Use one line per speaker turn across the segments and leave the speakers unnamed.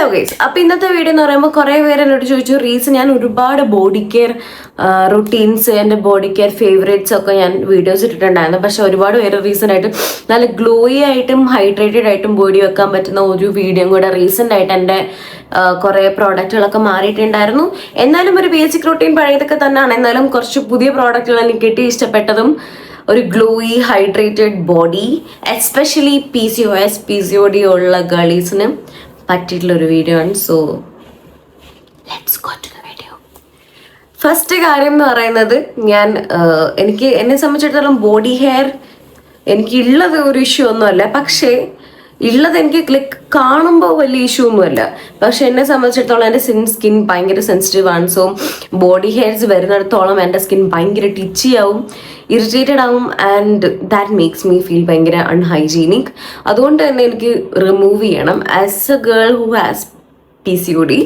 Hello guys അപ്പോൾ ഇന്നത്തെ video എന്ന് പറയുമ്പോൾ കുറേ പേര് എന്നോട് ചോദിച്ചു റീസൺ ഞാൻ ഒരുപാട് ബോഡി കെയർ റുട്ടീൻസ് എന്റെ ബോഡി കെയർ ഫേവറേറ്റ്സ് ഒക്കെ ഞാൻ വീഡിയോസ് ഇട്ടിട്ടുണ്ടായിരുന്നു. പക്ഷെ ഒരുപാട് പേര് റീസെന്റ് ആയിട്ട് നല്ല ഗ്ലോയി ആയിട്ടും ഹൈഡ്രേറ്റഡ് ആയിട്ടും ബോഡി വെക്കാൻ പറ്റുന്ന ഒരു വീഡിയോ കൂടെ റീസെന്റ് ആയിട്ട് എന്റെ കുറേ പ്രോഡക്റ്റുകളൊക്കെ മാറിയിട്ടുണ്ടായിരുന്നു. എന്നാലും ഒരു ബേസിക് റുട്ടീൻ പഴയതൊക്കെ തന്നെയാണ്. എന്നാലും കുറച്ച് പുതിയ പ്രോഡക്റ്റുകൾ എനിക്ക് കിട്ടി ഇഷ്ടപ്പെട്ടതും ഒരു glowy hydrated body especially P C O S P C O D ഉള്ള ഗേളീസിന് പറ്റിയിട്ടുള്ള ഒരു വീഡിയോ ആണ് so let's go to video first കാര്യം എന്ന് പറയുന്നത് ഞാൻ എനിക്ക് എന്നെ സംബന്ധിച്ചിടത്തോളം ബോഡി ഹെയർ എനിക്കുള്ളത് ഒരു ഇഷ്യൂ ഒന്നുമല്ല. പക്ഷേ ഉള്ളത് എനിക്ക് ക്ലിക്ക് കാണുമ്പോൾ വലിയ ഇഷ്യൂ ഒന്നുമല്ല. പക്ഷെ എന്നെ സംബന്ധിച്ചിടത്തോളം എന്റെ സിൻ സ്കിൻ ഭയങ്കര സെൻസിറ്റീവ് ആണ്. സോ ബോഡി ഹെയർസ് വരുന്നിടത്തോളം എന്റെ സ്കിൻ ഭയങ്കര ടിച്ചി ആവും ഇറിറ്റേറ്റഡ് ആവും and that makes me feel ഭയങ്കര അൺഹൈജീനിക് അതുകൊണ്ട് തന്നെ എനിക്ക് റിമൂവ് ചെയ്യണം. As a girl who has P C O D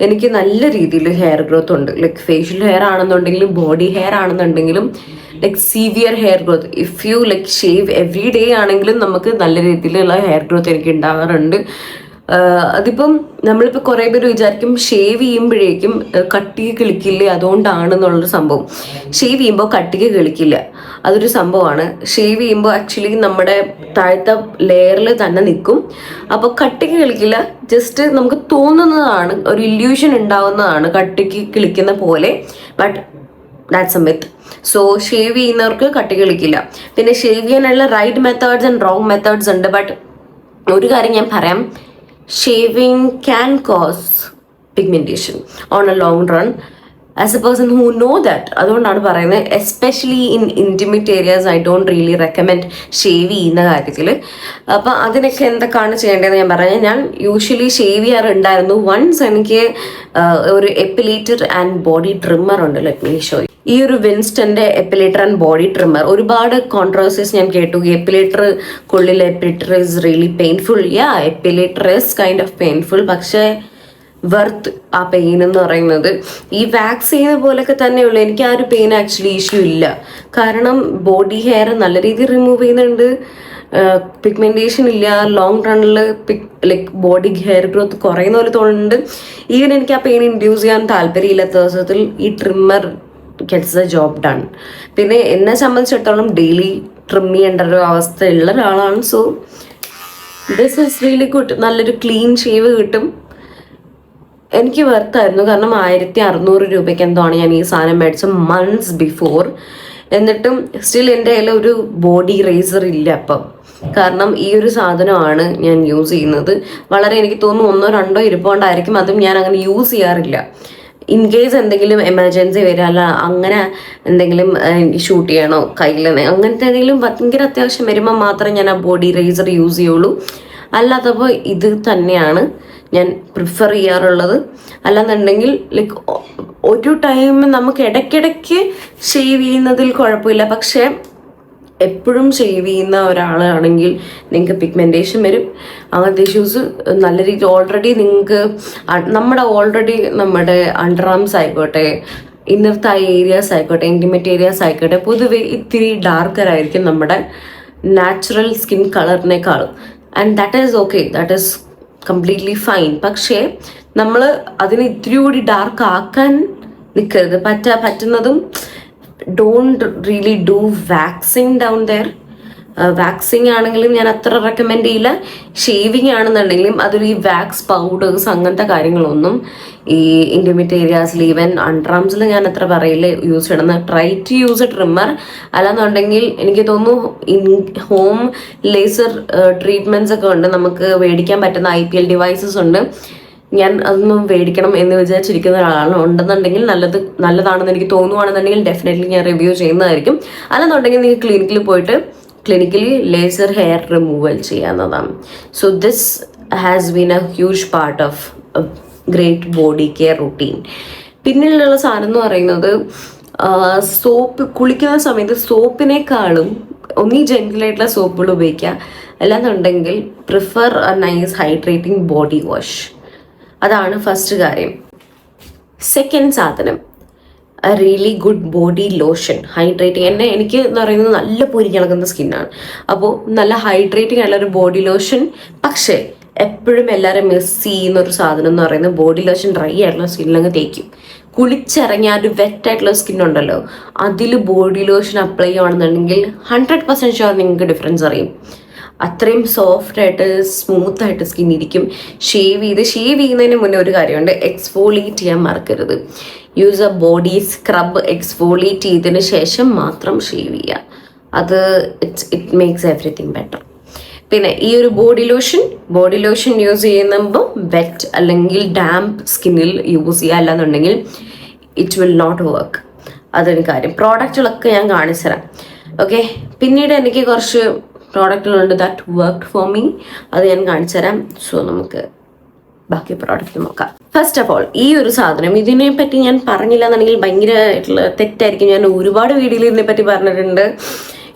എനിക്ക് നല്ല രീതിയിൽ ഹെയർ ഗ്രോത്ത് ഉണ്ട്. ലൈക്ക് ഫേഷ്യൽ ഹെയർ ആണെന്നുണ്ടെങ്കിലും ബോഡി ഹെയർ ആണെന്നുണ്ടെങ്കിലും like severe hair growth if you like shave every day ആണെങ്കിലും നമുക്ക് നല്ല രീതിയിലുള്ള ഹെയർ ഗ്രോത്ത് എനിക്ക് ഉണ്ടാവാറുണ്ട് ആഹ് അതിപ്പം നമ്മളിപ്പോൾ കുറേ പേര് വിചാരിക്കും ഷേവ് ചെയ്യുമ്പോഴേക്കും കട്ടിക്ക് കിളിക്കില്ലേ അതുകൊണ്ടാണെന്നുള്ളൊരു സംഭവം. ഷേവ് ചെയ്യുമ്പോൾ കട്ടിക്ക് കിളിക്കില്ല. അതൊരു സംഭവമാണ്. ഷേവ് ചെയ്യുമ്പോൾ ആക്ച്വലി നമ്മുടെ താഴത്തെ ലെയറിൽ തന്നെ നിൽക്കും അപ്പോൾ കട്ടിക്ക് കിളിക്കില്ല. ജസ്റ്റ് നമുക്ക് തോന്നുന്നതാണ് ഒരു ഇല്യൂഷൻ ഉണ്ടാവുന്നതാണ് കട്ടിക്ക് കിളിക്കുന്ന പോലെ. But that's a myth so shave ചെയ്യുന്നവർക്ക് കട്ടി കളിക്കില്ല പിന്നെ ഷേവ് ചെയ്യാനുള്ള right methods and wrong methods ഉണ്ട്. ബട്ട് ഒരു കാര്യം ഞാൻ പറയാം. Shaving can cause pigmentation on a long run as a person who know that അതുകൊണ്ടാണ് പറയുന്നത്. Especially in intimate areas I don't really recommend shave ചെയ്യുന്ന കാര്യത്തിൽ. അപ്പം അതിനൊക്കെ എന്തൊക്കെയാണ് ചെയ്യേണ്ടതെന്ന് ഞാൻ പറഞ്ഞത് ഞാൻ യൂഷ്വലി ഷേവ് ചെയ്യാറുണ്ടായിരുന്നു. വൺസ് എനിക്ക് ഒരു എപ്പിലേറ്റർ ആൻഡ് ബോഡി ട്രിമ്മർ ഉണ്ട് ലെറ്റ് മീ ഷോ ഈ ഒരു വിൻസ്റ്റന്റെ എപ്പിലേറ്റർ ആൻഡ് ബോഡി ട്രിമ്മർ ഒരുപാട് കോൺട്രവേഴ്സീസ് ഞാൻ കേട്ടു. Epilator കൊള്ളിൽ epilator is really painful yeah epilator is kind of painful പക്ഷേ വെർത്ത് ആ പെയിൻ എന്ന് പറയുന്നത്. ഈ വാക്സ് ചെയ്യുന്ന പോലൊക്കെ തന്നെയുള്ളൂ. എനിക്ക് ആ ഒരു പെയിൻ ആക്ച്വലി ഇഷ്യൂ ഇല്ല. കാരണം ബോഡി ഹെയർ നല്ല രീതിയിൽ റിമൂവ് ചെയ്യുന്നുണ്ട്. പിഗ്മെന്റേഷൻ ഇല്ല. ലോങ് റണ്ണിൽ പിക് ലൈക്ക് ബോഡി ഹെയർ ഗ്രോത്ത് കുറയുന്ന പോലെ തോന്നുന്നുണ്ട്. ഈവൻ എനിക്ക് ആ പെയിൻ ഇൻഡ്യൂസ് ചെയ്യാൻ താല്പര്യമില്ലാത്ത ദിവസത്തിൽ ഈ trimmer gets the job done പിന്നെ എന്നെ സംബന്ധിച്ചിടത്തോളം ഡെയിലി ട്രിം ചെയ്യേണ്ട ഒരു അവസ്ഥയുള്ള ഒരാളാണ്. So this is really good നല്ലൊരു ക്ലീൻ ഷേവ് കിട്ടും. എനിക്ക് വെർത്തായിരുന്നു കാരണം ആയിരത്തി അറുന്നൂറ് രൂപയ്ക്ക് എന്തോ ആണ് ഞാൻ ഈ സാധനം മേടിച്ചത് മന്ത്സ് ബിഫോർ എന്നിട്ടും സ്റ്റിൽ എന്റെ കയ്യിൽ ഒരു ബോഡി റേസർ ഇല്ല അപ്പം കാരണം ഈ ഒരു സാധനമാണ് ഞാൻ യൂസ് ചെയ്യുന്നത്. വളരെ എനിക്ക് തോന്നുന്നു ഒന്നോ രണ്ടോ ഇരിപ്പുകൊണ്ടായിരിക്കും അതും ഞാൻ അങ്ങനെ യൂസ് ചെയ്യാറില്ല. ഇൻ കേസ് എന്തെങ്കിലും എമർജൻസി വരിക അങ്ങനെ എന്തെങ്കിലും ഷൂട്ട് ചെയ്യണോ കയ്യിൽ അങ്ങനത്തെ എന്തെങ്കിലും ഭയങ്കര അത്യാവശ്യം വരുമ്പോൾ മാത്രമേ ഞാൻ ആ ബോഡി റേസർ യൂസ് ചെയ്യുള്ളൂ. അല്ലാത്തപ്പോൾ ഇത് തന്നെയാണ് ഞാൻ പ്രിഫർ ചെയ്യാറുള്ളത്. അല്ലാന്നുണ്ടെങ്കിൽ ലൈക്ക് ഒരു ടൈം നമുക്ക് ഇടയ്ക്കിടയ്ക്ക് ഷേവ് ചെയ്യുന്നതിൽ കുഴപ്പമില്ല. പക്ഷേ എപ്പോഴും ഷേവ് ചെയ്യുന്ന ഒരാളാണെങ്കിൽ നിങ്ങൾക്ക് പിഗ്മെന്റേഷൻ വരും. അങ്ങനത്തെ ഇഷ്യൂസ് നല്ല രീതിയിൽ ഓൾറെഡി നിങ്ങൾക്ക് നമ്മുടെ ഓൾറെഡി നമ്മുടെ അണ്ടർ ആംസ് ആയിക്കോട്ടെ ഇന്നർ തായ് ഏരിയാസ് ആയിക്കോട്ടെ ഇന്റിമേറ്റ് ഏരിയാസ് ആയിക്കോട്ടെ പൊതുവെ ഇത്തിരി ഡാർക്കർ ആയിരിക്കും നമ്മുടെ natural skin കളറിനേക്കാളും and that is okay that is completely fine പക്ഷേ നമ്മൾ അതിനെ ഇത്തിരി കൂടി ഡാർക്ക് ആക്കാൻ നിൽക്കരുത് പറ്റ പറ്റുന്നതും don't really do waxing down there waxing ആണെങ്കിലും ഞാൻ അത്ര റെക്കമെൻഡ് ചെയ്യില്ല. ഷേവിങ് ആണെന്നുണ്ടെങ്കിലും അതൊരു ഈ വാക്സ് പൗഡേഴ്സ് അങ്ങനത്തെ കാര്യങ്ങളൊന്നും ഈ ഇന്റിമേറ്റ് ഏരിയാസിൽ ഈവൻ അൺട്രാംസിൽ ഞാൻ അത്ര പറയില്ല യൂസ് ചെയ്യണമെന്ന് try to use a trimmer അല്ലാന്നുണ്ടെങ്കിൽ എനിക്ക് തോന്നുന്നു ഇൻ ഹോം ലേസർ ട്രീറ്റ്മെന്റ്സ് ഒക്കെ ഉണ്ട്. നമുക്ക് മേടിക്കാൻ പറ്റുന്ന ഐ പി എൽ ഡിവൈസസ് ഉണ്ട്. ഞാൻ അതൊന്നും മേടിക്കണം എന്ന് വിചാരിച്ചിരിക്കുന്ന ഒരാളാണ്. ഉണ്ടെന്നുണ്ടെങ്കിൽ നല്ലത് നല്ലതാണെന്ന് എനിക്ക് തോന്നുവാണെന്നുണ്ടെങ്കിൽ ഡെഫിനറ്റ്ലി ഞാൻ റിവ്യൂ ചെയ്യുന്നതായിരിക്കും. അല്ലെന്നുണ്ടെങ്കിൽ നിങ്ങൾ ക്ലിനിക്കിൽ പോയിട്ട് ക്ലിനിക്കലി ലേസർ ഹെയർ റിമൂവൽ ചെയ്യാവുന്നതാണ്. So this has been a huge part of great body care routine പിന്നിലുള്ള സാധനം എന്ന് പറയുന്നത് സോപ്പ് കുളിക്കുന്ന സമയത്ത് സോപ്പിനേക്കാളും ഒന്നീ ജെന്റിലായിട്ടുള്ള സോപ്പുകൾ ഉപയോഗിക്കുക. അല്ലാന്നുണ്ടെങ്കിൽ prefer a nice hydrating body wash അതാണ് ഫസ്റ്റ് കാര്യം. സെക്കൻഡ് സാധനം really good body lotion hydrating എന്നെ എനിക്ക് എന്ന് പറയുന്നത് നല്ല പൊരിഞ്ഞിളകുന്ന സ്കിന്നാണ് അപ്പോൾ നല്ല ഹൈഡ്രേറ്റിംഗ് ആയിട്ടുള്ള ഒരു ബോഡി ലോഷൻ പക്ഷേ എപ്പോഴും എല്ലാവരും മിസ് ചെയ്യുന്ന ഒരു സാധനം എന്ന് പറയുന്നത് ബോഡി ലോഷൻ ഡ്രൈ ആയിട്ടുള്ള സ്കിന്നിലങ്ങ് തേക്കും. കുളിച്ചിറങ്ങിയ ഒരു വെറ്റ് ആയിട്ടുള്ള സ്കിൻ ഉണ്ടല്ലോ. അതിൽ ബോഡി ലോഷൻ അപ്ലൈ ചെയ്യുകയാണെന്നുണ്ടെങ്കിൽ ഹൺഡ്രഡ് പെർസെന്റ് ഷുവർ നിങ്ങൾക്ക് ഡിഫറൻസ് അറിയും. അത്രയും സോഫ്റ്റ് ആയിട്ട് സ്മൂത്ത് ആയിട്ട് സ്കിൻ ഇരിക്കും. ഷേവ് ചെയ്ത് ഷേവ് ചെയ്യുന്നതിന് മുന്നേ ഒരു കാര്യമുണ്ട്. എക്സ്ഫോളിയേറ്റ് ചെയ്യാൻ മറക്കരുത്. Use a body scrub exfoliate ചെയ്തതിന് ശേഷം മാത്രം ഷേവ് ചെയ്യുക. അത് it's it makes everything better പിന്നെ ഈ ഒരു body lotion body lotion use ചെയ്യുമ്പോൾ വെറ്റ് അല്ലെങ്കിൽ ഡാംപ് സ്കിന്നിൽ യൂസ് ചെയ്യുക അല്ലാന്നുണ്ടെങ്കിൽ ഇറ്റ് വിൽ നോട്ട് വർക്ക് അതൊരു കാര്യം. പ്രോഡക്റ്റുകളൊക്കെ ഞാൻ കാണിച്ചു തരാം ഓക്കെ പിന്നീട് എനിക്ക് കുറച്ച് പ്രോഡക്റ്റുകളുണ്ട് ദാറ്റ് വർക്ക് ഫോർ മീ അത് ഞാൻ കാണിച്ചു തരാം. സോ നമുക്ക് ബാക്കി പ്രോഡക്റ്റ് നോക്കാം. ഫസ്റ്റ് ഓഫ് ഓൾ ഈ ഒരു സാധനം ഇതിനെ പറ്റി ഞാൻ പറഞ്ഞില്ല എന്നുണ്ടെങ്കിൽ ഭയങ്കരമായിട്ടുള്ള തെറ്റായിരിക്കും. ഞാൻ ഒരുപാട് വീഡിയോയിൽ ഇതിനെ പറ്റി പറഞ്ഞിട്ടുണ്ട്.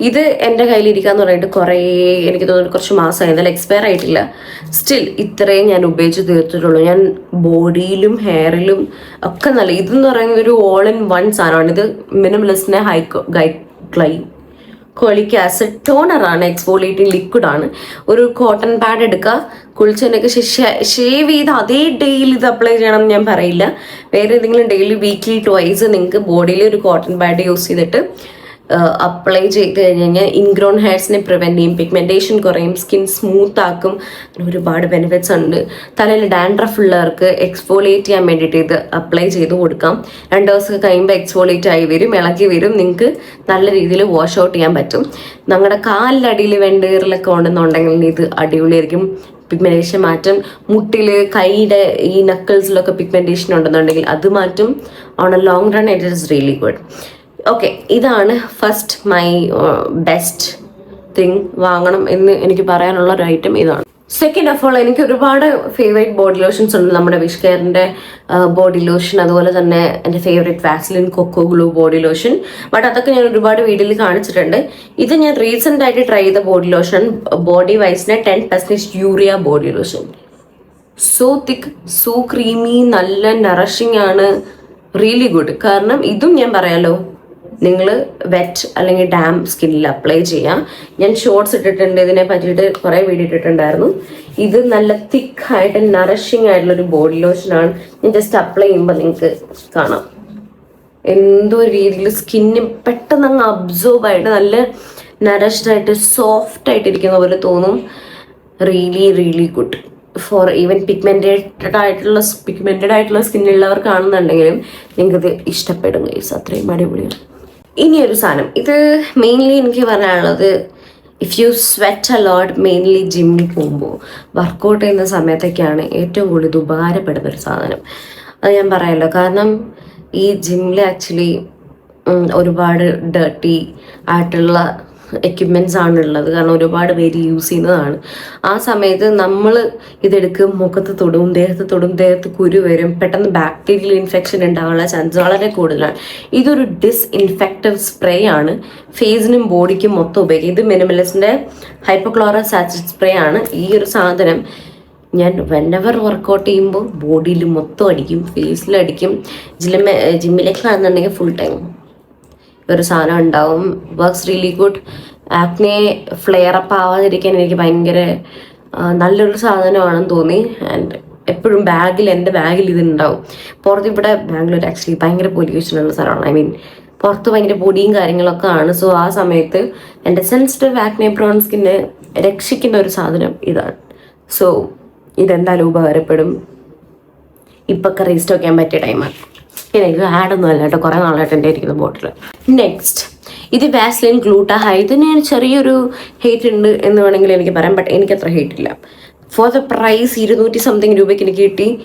ഇത് എന്റെ കയ്യിലിരിക്കാന്ന് പറഞ്ഞിട്ട് കുറേ എനിക്ക് തോന്നുന്നു കുറച്ച് മാസമായി. എന്നാലും എക്സ്പയർ ആയിട്ടില്ല. സ്റ്റിൽ ഇത്രയും ഞാൻ ഉപയോഗിച്ച് തീർത്തിട്ടുള്ളൂ. ഞാൻ ബോഡിയിലും ഹെയറിലും ഒക്കെ നല്ല ഇതെന്ന് പറയുന്നത് ഒരു ഓൾ ഇൻ വൺ സാധനമാണ്. ഇത് മിനിമലിസ്റ്റിനെ ഹൈ ഗൈ ക്ലൈ കോളിക് ആസിഡ് ടോണറാണ് എക്സ്പോളിയേറ്റിംഗ് ലിക്വിഡ് ആണ്. ഒരു കോട്ടൺ പാഡ് എടുക്കുക കുളിച്ചതിനൊക്കെ ഷേവ് ചെയ്ത് അതേ ഡേയിൽ ഇത് അപ്ലൈ ചെയ്യണം ഞാൻ പറയില്ല. വേറെ ഏതെങ്കിലും ഡെയിലി വീക്ക്ലി ട്വൈസ് നിങ്ങൾക്ക് ബോഡിയിൽ ഒരു കോട്ടൺ പാഡ് യൂസ് ചെയ്തിട്ട് അപ്ലൈ ചെയ്ത് കഴിഞ്ഞ് കഴിഞ്ഞാൽ ഇൻഗ്രോൺ ഹെയർസിനെ പ്രിവെന്റ് ചെയ്യും പിഗ്മെന്റേഷൻ കുറയും സ്കിൻ സ്മൂത്ത് ആക്കും. ഒരുപാട് ബെനിഫിറ്റ്സ് ഉണ്ട്. തലയിൽ ഡാൻഡ്രഫ് ഉള്ളവർക്ക് എക്സ്ഫോളിയേറ്റ് ചെയ്യാൻ വേണ്ടിയിട്ട് ഇത് അപ്ലൈ ചെയ്ത് കൊടുക്കാം. രണ്ട് ദിവസം കഴിയുമ്പോൾ എക്സ്ഫോളിയേറ്റ് ആയി വരും ഇളകി വരും. നിങ്ങൾക്ക് നല്ല രീതിയിൽ വാഷ് ഔട്ട് ചെയ്യാൻ പറ്റും. നമ്മുടെ കാലിന്റെ കാലിലടിയിൽ വെണ്ടീറിലൊക്കെ ഉണ്ടെന്നുണ്ടെങ്കിൽ ഇത് അടിപൊളിയായിരിക്കും. പിഗ്മെന്റേഷൻ മാറ്റും. മുട്ടിൽ കൈയുടെ ഈ നക്കിൾസിലൊക്കെ പിഗ്മെന്റേഷൻ ഉണ്ടെന്നുണ്ടെങ്കിൽ അത് മാറ്റും. On a long run it is really good okay ഇതാണ് ഫസ്റ്റ് മൈ ബെസ്റ്റ് തിങ് വാങ്ങണം എന്ന് എനിക്ക് പറയാനുള്ള ഒരു ഐറ്റം ഇതാണ്. സെക്കൻഡ് ഓഫ് ഓൾ എനിക്ക് ഒരുപാട് ഫേവറേറ്റ് ബോഡി ലോഷൻസ് ഉണ്ട്. നമ്മുടെ വിഷ് കെയറിന്റെ ബോഡി ലോഷൻ അതുപോലെ തന്നെ എന്റെ favourite Vaseline cocoa glow body lotion but അതൊക്കെ ഞാൻ ഒരുപാട് വീഡിയോയിൽ കാണിച്ചിട്ടുണ്ട്. ഇത് ഞാൻ റീസെന്റ് ആയിട്ട് ട്രൈ ചെയ്ത body lotion body വൈസിന് ten percentage urea body lotion so thick so creamy നല്ല നറിഷിംഗ് ആണ്. റിയലി ഗുഡ് കാരണം ഇതും ഞാൻ പറയാലോ നിങ്ങൾ വെറ്റ് അല്ലെങ്കിൽ ഡാം സ്കിന്നിൽ അപ്ലൈ ചെയ്യാം. ഞാൻ ഷോർട്സ് ഇട്ടിട്ടുണ്ട് ഇതിനെ പറ്റിയിട്ട് കുറേ വീഡിയോ ഇട്ടിട്ടുണ്ടായിരുന്നു. ഇത് നല്ല തിക്കായിട്ട് നറിഷിങ് ആയിട്ടുള്ള ഒരു ബോഡി ലോഷനാണ് ഞാൻ ജസ്റ്റ് അപ്ലൈ ചെയ്യുമ്പോൾ നിങ്ങൾക്ക് കാണാം. എന്തോ രീതിയിൽ സ്കിന്ന് പെട്ടെന്ന് അങ്ങ് അബ്സോർബ് ആയിട്ട് നല്ല നറിഷ്ഡ് ആയിട്ട് സോഫ്റ്റ് ആയിട്ട് ഇരിക്കുന്ന പോലെ തോന്നും. Really really good for even pigmented ആയിട്ടുള്ള പിഗ്മെന്റഡ് ആയിട്ടുള്ള സ്കിന്നുള്ളവർക്കാണെന്നുണ്ടെങ്കിലും നിങ്ങൾക്കത് ഇഷ്ടപ്പെടും ഗൈസ് അത്രയും അടിപൊളിയാണ്. ഇനി ഒരു സാധനം. ഇത് മെയിൻലി എനിക്ക് പറയാനുള്ളത് if you sweat a lot mainly ജിമ്മിൽ പോകുമ്പോൾ വർക്കൗട്ട് ചെയ്യുന്ന സമയത്തൊക്കെയാണ് ഏറ്റവും കൂടുതൽ ഉപകാരപ്പെടുന്ന ഒരു സാധനം. അത് ഞാൻ പറയാമല്ലോ കാരണം ഈ ജിമ്മിൽ ആക്ച്വലി ഒരുപാട് ഡേർട്ടി ആയിട്ടുള്ള എക്യുപ്മെന്റ്സ് ആണ് ഉള്ളത് കാരണം ഒരുപാട് പേര് യൂസ് ചെയ്യുന്നതാണ്. ആ സമയത്ത് നമ്മൾ ഇതെടുക്കും. മുഖത്ത് തൊടും ദേഹത്ത് തൊടും ദേഹത്ത് കുരു വരും. പെട്ടെന്ന് ബാക്ടീരിയൽ ഇൻഫെക്ഷൻ ഉണ്ടാകാനുള്ള ചാൻസ് വളരെ കൂടുതലാണ്. ഇതൊരു ഡിസ് ഇൻഫെക്റ്റീവ് സ്പ്രേ ആണ്. ഫേസിനും ബോഡിക്കും മൊത്തം ഉപയോഗിക്കും. ഇത് മിനിമലിസ്റ്റിന്റെ ഹൈപ്പോക്ലോറസ് സാച്ചിഡ് സ്പ്രേ ആണ്. ഈ ഒരു സാധനം ഞാൻ വെനവർ വർക്കൗട്ട് ചെയ്യുമ്പോൾ ബോഡിയിൽ മൊത്തം അടിക്കും ഫേസിലടിക്കും ജിമ്മ ജിമ്മിലേക്ക് ആണെന്നുണ്ടെങ്കിൽ ഫുൾ ടൈം ഒരു സാധനം ഉണ്ടാവും. Works really good acne flare up ആവാതിരിക്കാൻ എനിക്ക് ഭയങ്കര നല്ലൊരു സാധനമാണെന്ന് തോന്നി. ആൻഡ് എപ്പോഴും ബാഗിൽ എന്റെ ബാഗിൽ ഇതുണ്ടാവും. പുറത്ത് ഇവിടെ ബാംഗ്ലൂർ ആക്ച്വലി ഭയങ്കര പൊല്യൂഷൻ ഉള്ള സ്ഥലമാണ്. ഐ മീൻ പുറത്ത് ഭയങ്കര പൊടിയും കാര്യങ്ങളൊക്കെ ആണ്. സോ ആ സമയത്ത് എന്റെ സെൻസിറ്റീവ് ആക്നെ പ്രോൺ സ്കിന്നെ രക്ഷിക്കുന്ന ഒരു സാധനം ഇതാണ്. സോ ഇതെന്തായാലും ഉപകാരപ്പെടും. ഇപ്പൊക്കെ റീസ്റ്റോക്ക് ചെയ്യാൻ പറ്റിയ ടൈമാണ് ഇത് ആഡൊന്നും അല്ല കേട്ടോ. കുറേ നാളായിട്ട് എന്റെ ഇരിക്കുന്ന ബോട്ടിൽ നെക്സ്റ്റ് ഇത് വാസ്ലിൻ ഗ്ലൂട്ടാ ഹൈ ഇതിന് ചെറിയൊരു ഹേറ്റ് ഉണ്ട് എന്ന് വേണമെങ്കിൽ എനിക്ക് പറയാം ബട്ട് അത്ര ഹേറ്റ് ഇല്ല. ഫോർ ദ പ്രൈസ് ഇരുന്നൂറ്റി സംതിങ് രൂപയ്ക്ക് എനിക്ക് കിട്ടി.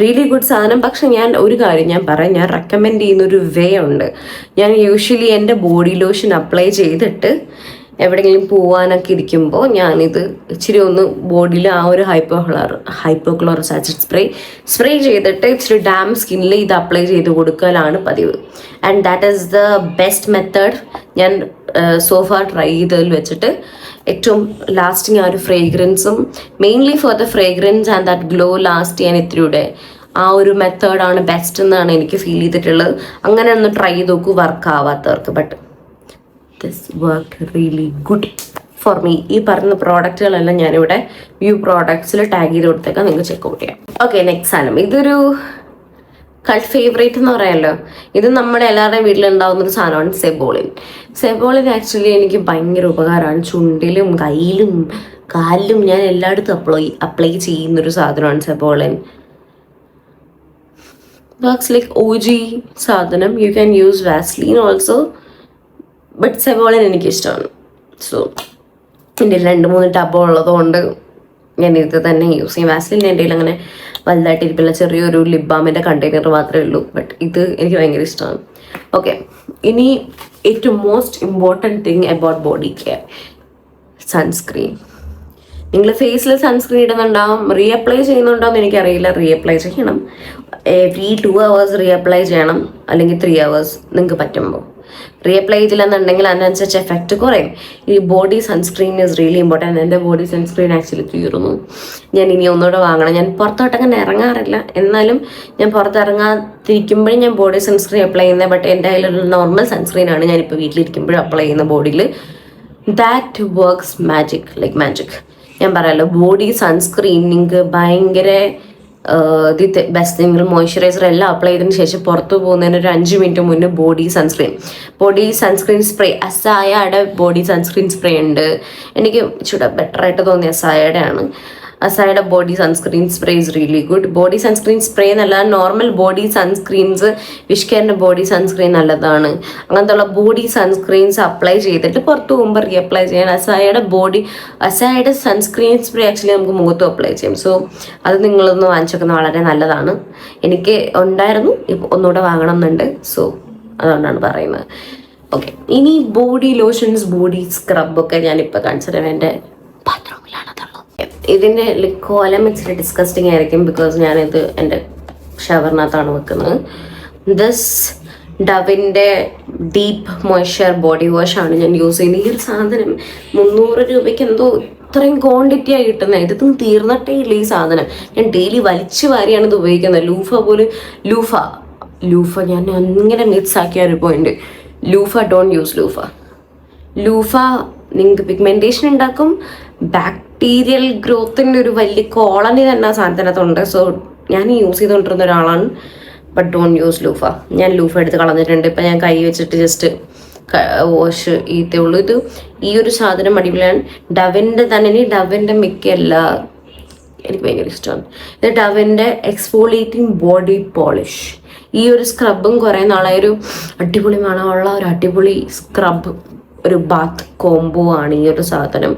റിയലി ഗുഡ് സാധനം. പക്ഷെ ഞാൻ ഒരു കാര്യം ഞാൻ പറയാം. ഞാൻ റെക്കമെൻഡ് ചെയ്യുന്ന ഒരു വേ ഉണ്ട്. ഞാൻ യൂഷ്വലി എന്റെ ബോഡി ലോഷൻ അപ്ലൈ ചെയ്തിട്ട് എവിടെയെങ്കിലും പോവാനൊക്കെ ഇരിക്കുമ്പോൾ ഞാനിത് ഇച്ചിരി ഒന്ന് ബോഡിയിൽ ആ ഒരു ഹൈപ്പോ ഹൈപ്പോക്ലോർ hypochlorous acid spray spray ചെയ്തിട്ട് ഇച്ചിരി ഡാം സ്കിന്നിൽ ഇത് അപ്ലൈ ചെയ്ത് കൊടുക്കലാണ് പതിവ്. And that is the best method ഞാൻ സോഫ ട്രൈ ചെയ്തതിൽ വെച്ചിട്ട് ഏറ്റവും ലാസ്റ്റിങ് ആ ഒരു ഫ്രേഗ്രൻസും mainly for the fragrance and that glow last ചെയ്യാൻ ഇത്തിരിയുടെ ആ ഒരു മെത്തേഡാണ് ബെസ്റ്റ് എന്നാണ് എനിക്ക് ഫീൽ ചെയ്തിട്ടുള്ളത്. അങ്ങനെ ഒന്ന് ട്രൈ ചെയ്ത് നോക്കൂ work ആവാത്തവർക്ക്. But this work really good for me ഈ പറഞ്ഞ പ്രോഡക്റ്റുകളെല്ലാം ഞാനിവിടെ വ്യൂ പ്രോഡക്ട്സിൽ ടാഗ് ചെയ്ത് കൊടുത്തേക്കാം. നിങ്ങൾക്ക് ചെക്കൗട്ട് ചെയ്യാം. ഓക്കെ നെക്സ്റ്റ് സാധനം. ഇതൊരു കൾട്ട് ഫേവറേറ്റ് എന്ന് പറയാമല്ലോ ഇത് നമ്മുടെ എല്ലാവരുടെയും വീട്ടിലുണ്ടാവുന്ന ഒരു സാധനമാണ് സെബോളിൻ സെബോളിൻ ആക്ച്വലി എനിക്ക് ഭയങ്കര ഉപകാരമാണ്. ചുണ്ടിലും കയ്യിലും കാലിലും ഞാൻ എല്ലായിടത്തും അപ്ലൈ അപ്ലൈ ചെയ്യുന്നൊരു സാധനമാണ് സെബോളിൻ വർക്ക്സ് ലൈക്ക് ഓ ജി സാധനം. You can use Vaseline also but സെവോളൻ എനിക്കിഷ്ടമാണ് സോ എന്റെ രണ്ട് മൂന്ന് ടബ് ഉള്ളതുകൊണ്ട് ഞാൻ ഇത് തന്നെ യൂസ് ചെയ്യും. വാസ്ലിൻ എന്റെ കയ്യിൽ അങ്ങനെ വലുതായിട്ട് ഇരിപ്പില്ല ചെറിയൊരു ലിപ് ബാമിന്റെ കണ്ടെയ്നർ മാത്രമേ ഉള്ളൂ. ബട്ട് ഇത് എനിക്ക് ഭയങ്കര ഇഷ്ടമാണ്. ഓക്കെ ഇനി ഏറ്റവും most important thing about body care sunscreen നിങ്ങൾ ഫേസിൽ സൺസ്ക്രീൻ ഇടുന്നുണ്ടാവും. റീഅപ്ലൈ ചെയ്യുന്നുണ്ടോ എന്ന് എനിക്കറിയില്ല. റീഅപ്ലൈ ചെയ്യണം. എവറി ടു അവേഴ്സ് റീഅപ്ലൈ ചെയ്യണം. അല്ലെങ്കിൽ ത്രീ അവേഴ്സ് നിങ്ങൾക്ക് പറ്റുമ്പോൾ റീഅപ്ലൈ ചെയ്തില്ലെന്നുണ്ടെങ്കിൽ അതിനനുസരിച്ച് എഫക്റ്റ് കുറയും. ഈ body sunscreen is really important എന്റെ ബോഡി സൺസ്ക്രീൻ ആക്ച്വലി തീർന്നു. ഞാൻ ഇനി ഒന്നുകൂടെ വാങ്ങണം. ഞാൻ പുറത്തോട്ട് അങ്ങനെ ഇറങ്ങാറില്ല. എന്നാലും ഞാൻ പുറത്തിറങ്ങാതിരിക്കുമ്പോഴും ഞാൻ ബോഡി സൺസ്ക്രീൻ അപ്ലൈ ചെയ്യുന്നത് ബട്ട് എന്റെ കയ്യിലുള്ള നോർമൽ സൺസ്ക്രീൻ ആണ് ഞാനിപ്പോൾ വീട്ടിലിരിക്കുമ്പോഴും അപ്ലൈ ചെയ്യുന്ന ബോഡിയിൽ that works magic like magic ഞാൻ പറയാലോ ബോഡി സൺസ്ക്രീൻ നിങ്ങൾക്ക് ഭയങ്കര ഇത് ബെസ്റ്റ് നിങ്ങൾ മോയ്സ്ചറൈസർ എല്ലാം അപ്ലൈ ചെയ്തതിന് ശേഷം പുറത്ത് പോകുന്നതിന് ഒരു അഞ്ച് മിനിറ്റ് മുന്നേ body sunscreen body sunscreen spray അസായയുടെ body sunscreen spray ഉണ്ട്. എനിക്ക് ചൂടാ ബെറ്റർ ആയിട്ട് തോന്നിയ അസായയുടെ ആണ് അസായുടെ body sunscreen spray is really good body sunscreen spray എന്നല്ല നോർമൽ ബോഡി സൺസ്ക്രീൻസ് വിഷ്കെയറിന്റെ ബോഡി സൺസ്ക്രീൻ നല്ലതാണ്. അങ്ങനത്തെ ഉള്ള ബോഡി സൺസ്ക്രീൻസ് അപ്ലൈ ചെയ്തിട്ട് പുറത്ത് പോകുമ്പോൾ റീഅപ്ലൈ ചെയ്യാൻ അസൈഡ് ബോഡി അസൈഡ് സൺസ്ക്രീൻ സ്പ്രേ ആക്ച്വലി നമുക്ക് മുഖത്തും അപ്ലൈ ചെയ്യാം. സോ അത് നിങ്ങളൊന്ന് വാങ്ങിച്ചേക്കുന്നത് വളരെ നല്ലതാണ്. എനിക്ക് ഉണ്ടായിരുന്നു ഇപ്പോൾ ഒന്നുകൂടെ വാങ്ങണം എന്നുണ്ട് സോ അതുകൊണ്ടാണ് പറയുന്നത്. ഓക്കെ ഇനി ബോഡി ലോഷൻസ് ബോഡി സ്ക്രബ് ഒക്കെ ഞാനിപ്പോൾ തരാം. എന്റെ ബാത്റൂമിലാണ് അതുള്ളത് ഇതിന്റെ കോലം ഇച്ചിരി ഡിസ്കസ്റ്റിംഗ് ആയിരിക്കും ബിക്കോസ് ഞാനിത് എന്റെ ഷവറിനകത്താണ് വെക്കുന്നത്. ദിസ് ഡവിന്റെ ഡീപ്പ് മോയ്സ്ചർ ബോഡി വാഷ് ആണ് ഞാൻ യൂസ് ചെയ്യുന്നത്. ഈ ഒരു സാധനം മുന്നൂറ് രൂപയ്ക്ക് എന്തോ ഇത്രയും ക്വാണ്ടിറ്റി ആയി കിട്ടുന്നത് ഇത് തീർന്നിട്ടേ ഇല്ല ഈ സാധനം. ഞാൻ ഡെയിലി വലിച്ചു വാരിയാണ് ഇത് ഉപയോഗിക്കുന്നത്. ലൂഫ പോലും ലൂഫ ലൂഫ ഞാൻ അങ്ങനെ മിക്സ് ആക്കിയ ഒരു point loofah don't use loofah. Loofah നിങ്ങൾക്ക് പിഗ്മെന്റേഷൻ ഉണ്ടാക്കും. ബാക്ടീരിയൽ ഗ്രോത്തിന്റെ ഒരു വലിയ കോളനി തന്നെ ആ സാധനത്തിനകത്തുണ്ട്. സോ ഞാൻ യൂസ് ചെയ്തുകൊണ്ടിരുന്ന ഒരാളാണ്. ബട്ട് ഡോണ്ട് യൂസ് ലൂഫ ഞാൻ ലൂഫ എടുത്ത് കളഞ്ഞിട്ടുണ്ട്. ഇപ്പം ഞാൻ കൈ വെച്ചിട്ട് ജസ്റ്റ് വാഷ് ചെയ്തേ ഉള്ളൂ. ഇത് ഈ ഒരു സാധനം അടിപൊളിയാണ്. ഡവിന്റെ തന്നെ. ഇനി ഡവിന്റെ മിക്ക എല്ലാ എനിക്ക് ഭയങ്കര ഇഷ്ടമാണ്. ഇത് ഡവിന്റെ എക്സ്ഫോളിയേറ്റിംഗ് ബോഡി പോളിഷ് ഈ ഒരു സ്ക്രബും കുറേ നാളായി ഒരു അടിപൊളി മണമുള്ള ഒരു അടിപൊളി സ്ക്രബ് ഒരു ബാത്ത് കോംബോ ആണ് ഈ ഒരു സാധനം.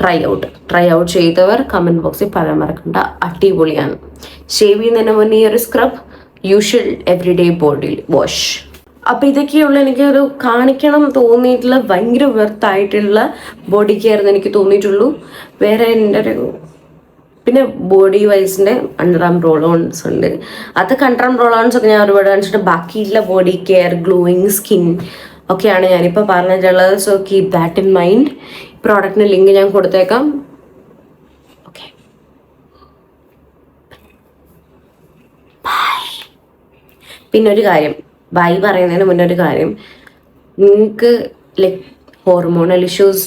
ട്രൈ ഔട്ട് ട്രൈ ഔട്ട് ചെയ്തവർ കമന്റ് ബോക്സിൽ പറയാൻ മറക്കണ്ട. അടിപൊളിയാണ്. ഷേവ് ചെയ്യുന്നതിന് മുന്നേ ഈ ഒരു scrub usual every day body wash അപ്പം ഇതൊക്കെയുള്ള ഒരു കാണിക്കണം തോന്നിയിട്ടുള്ള ഭയങ്കര വെർത്തായിട്ടുള്ള ബോഡി കെയർ എന്ന് എനിക്ക് തോന്നിയിട്ടുള്ളൂ. വേറെ എന്റെ ഒരു പിന്നെ ബോഡി വൈസിന്റെ അണ്ടർ ആം റോൾ ഓൺസ് ഉണ്ട്. അത് അണ്ടർ ആം റോൾ ഓൺസ് ഒക്കെ ഞാൻ ഒരുപാട് കാണിച്ചിട്ട് ബാക്കിയുള്ള ബോഡി കെയർ ഗ്ലോയിങ് സ്കിൻ ഒക്കെയാണ് ഞാനിപ്പോൾ പറഞ്ഞിട്ടുള്ളത്. So keep that in mind പ്രോഡക്റ്റിന് link ഞാൻ കൊടുത്തേക്കാം. ഓക്കെ പിന്നെ ഒരു കാര്യം. ബൈ പറയുന്നതിന് മുന്നേ ഒരു കാര്യം. നിങ്ങൾക്ക് like hormonal issues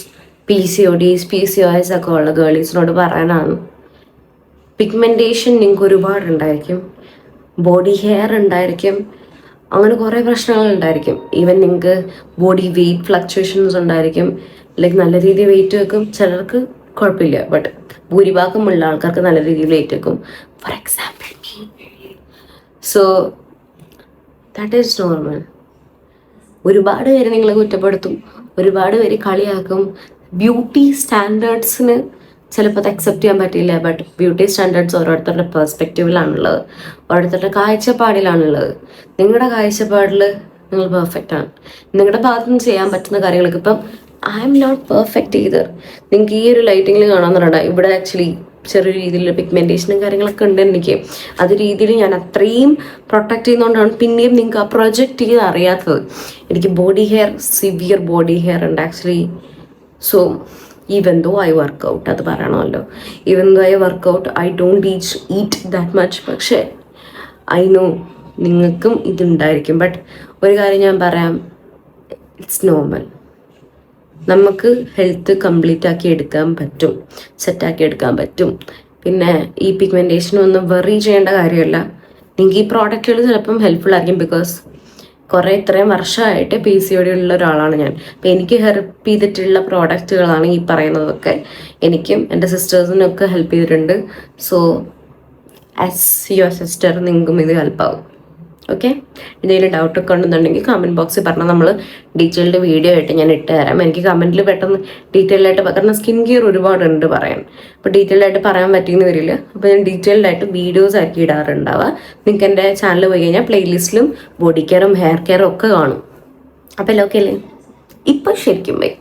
P C O Ds P C O S ഒക്കെ ഉള്ള ഗേളീസിനോട് പറയാനാണ്. പിഗ്മെന്റേഷൻ നിങ്ങൾക്ക് ഒരുപാട് ഉണ്ടായിരിക്കും. ബോഡി ഹെയർ ഉണ്ടായിരിക്കും. അങ്ങനെ കുറേ പ്രശ്നങ്ങൾ ഉണ്ടായിരിക്കും. ഈവൻ നിങ്ങൾക്ക് ബോഡി വെയിറ്റ് ഫ്ലക്ച്വേഷൻസ് ഉണ്ടായിരിക്കും. ലൈക്ക് നല്ല രീതിയിൽ വെയിറ്റ് വെക്കും. ചിലർക്ക് കുഴപ്പമില്ല. ബട്ട് ഭൂരിഭാഗമുള്ള ആൾക്കാർക്ക് നല്ല രീതിയിൽ വെയിറ്റ് വെക്കും. For example so that is normal ഒരുപാട് പേര് നിങ്ങളെ കുറ്റപ്പെടുത്തും. ഒരുപാട് പേര് കളിയാക്കും. ബ്യൂട്ടി സ്റ്റാൻഡേർഡ്സിന് ചിലപ്പോൾ അത് അക്സെപ്റ്റ് ചെയ്യാൻ പറ്റില്ല. ബട്ട് ബ്യൂട്ടി സ്റ്റാൻഡേർഡ്സ് ഓരോരുത്തരുടെ പെർസ്പെക്റ്റീവിലാണുള്ളത് ഓരോരുത്തരുടെ കാഴ്ചപ്പാടിലാണുള്ളത്. നിങ്ങളുടെ കാഴ്ചപ്പാടിൽ നിങ്ങൾ പെർഫെക്റ്റ് ആണ്. നിങ്ങളുടെ ഭാഗത്തുനിന്ന് ചെയ്യാൻ പറ്റുന്ന കാര്യങ്ങൾക്ക് ഇപ്പം I'm not perfect either നിങ്ങൾക്ക് ഈ ഒരു ലൈറ്റിങ്ങിൽ കാണാമെന്നുണ്ട് ഇവിടെ ആക്ച്വലി ചെറിയ രീതിയിൽ പിഗ്മെന്റേഷനും കാര്യങ്ങളൊക്കെ ഉണ്ട് എനിക്ക്. അത് രീതിയിൽ ഞാൻ അത്രയും പ്രൊട്ടക്ട് ചെയ്യുന്നതുകൊണ്ടാണ് പിന്നെയും നിങ്ങൾക്ക് ആ പ്രൊജക്റ്റ് ചെയ്ത് അറിയാത്തത്. എനിക്ക് body hair severe body hair ഉണ്ട് actually so even though I work out അത് പറയണമല്ലോ. Even though I work out I don't each eat that much പക്ഷേ ഐ നോ നിങ്ങൾക്കും ഇതുണ്ടായിരിക്കും. ബട്ട് ഒരു കാര്യം ഞാൻ പറയാം. ഇറ്റ്സ് നോർമൽ നമുക്ക് ഹെൽത്ത് കംപ്ലീറ്റ് ആക്കി എടുക്കാൻ പറ്റും സെറ്റ് ആക്കി എടുക്കാൻ പറ്റും. പിന്നെ ഈ പിഗ്മെന്റേഷനൊന്നും വെറി ചെയ്യേണ്ട കാര്യമല്ല. നിങ്ങൾക്ക് ഈ പ്രോഡക്റ്റുകൾ ചിലപ്പം ഹെൽപ്ഫുൾ ആയിരിക്കും ബിക്കോസ് കുറേ ഇത്രയും വർഷമായിട്ട് പി സി ഒ ഉള്ള ഒരാളാണ് ഞാൻ. അപ്പം എനിക്ക് ഹെൽപ്പ് ചെയ്തിട്ടുള്ള പ്രോഡക്റ്റുകളാണ് ഈ പറയുന്നതൊക്കെ. എനിക്കും എന്റെ സിസ്റ്റേഴ്സിനൊക്കെ ഹെൽപ്പ് ചെയ്തിട്ടുണ്ട്. സോ ആസ് യുവർ സിസ്റ്റർ നിങ്ങൾക്കും ഇത് ഹെൽപ്പാവും ഓക്കെ എന്തെങ്കിലും ഡൗട്ട് ഒക്കെ ഉണ്ടെന്നുണ്ടെങ്കിൽ കമന്റ് ബോക്സിൽ പറഞ്ഞാൽ നമ്മൾ ഡീറ്റെയിൽഡ് വീഡിയോ ആയിട്ട് ഞാൻ ഇട്ട് തരാം. എനിക്ക് കമന്റിൽ പെട്ടെന്ന് ഡീറ്റെയിൽഡ് ആയിട്ട് കാരണം സ്കിൻ കെയർ ഒരുപാടുണ്ട് പറയാൻ. അപ്പോൾ ഡീറ്റെയിൽഡ് ആയിട്ട് പറയാൻ പറ്റിയെന്ന് വരില്ല. അപ്പോൾ ഞാൻ ഡീറ്റെയിൽഡ് ആയിട്ട് വീഡിയോസ് ആക്കി ഇടാറുണ്ടാവുക നിങ്ങൾക്ക് എന്റെ ചാനൽ പോയി കഴിഞ്ഞാൽ പ്ലേലിസ്റ്റിലും ബോഡി കെയറും ഹെയർ കെയറും ഒക്കെ കാണും. അപ്പോൾ എല്ലാം ഓക്കെ അല്ലേ? ഇപ്പം ശരിക്കും പോയി